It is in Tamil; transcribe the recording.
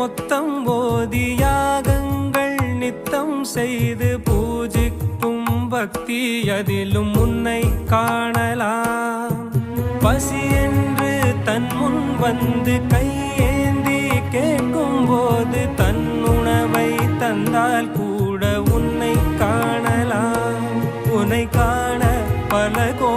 மொத்தம் ஓதி யாகங்கள் நித்தம் செய்து பூஜிக்கும் பக்தி அதிலும் உன்னை காணலாம். பசி என்று தன் முன் வந்து கையேந்தி கேட்கும் போது தன் உணவை தந்தால் கூட உன்னை காணலாம். உன்னை காண பல கோ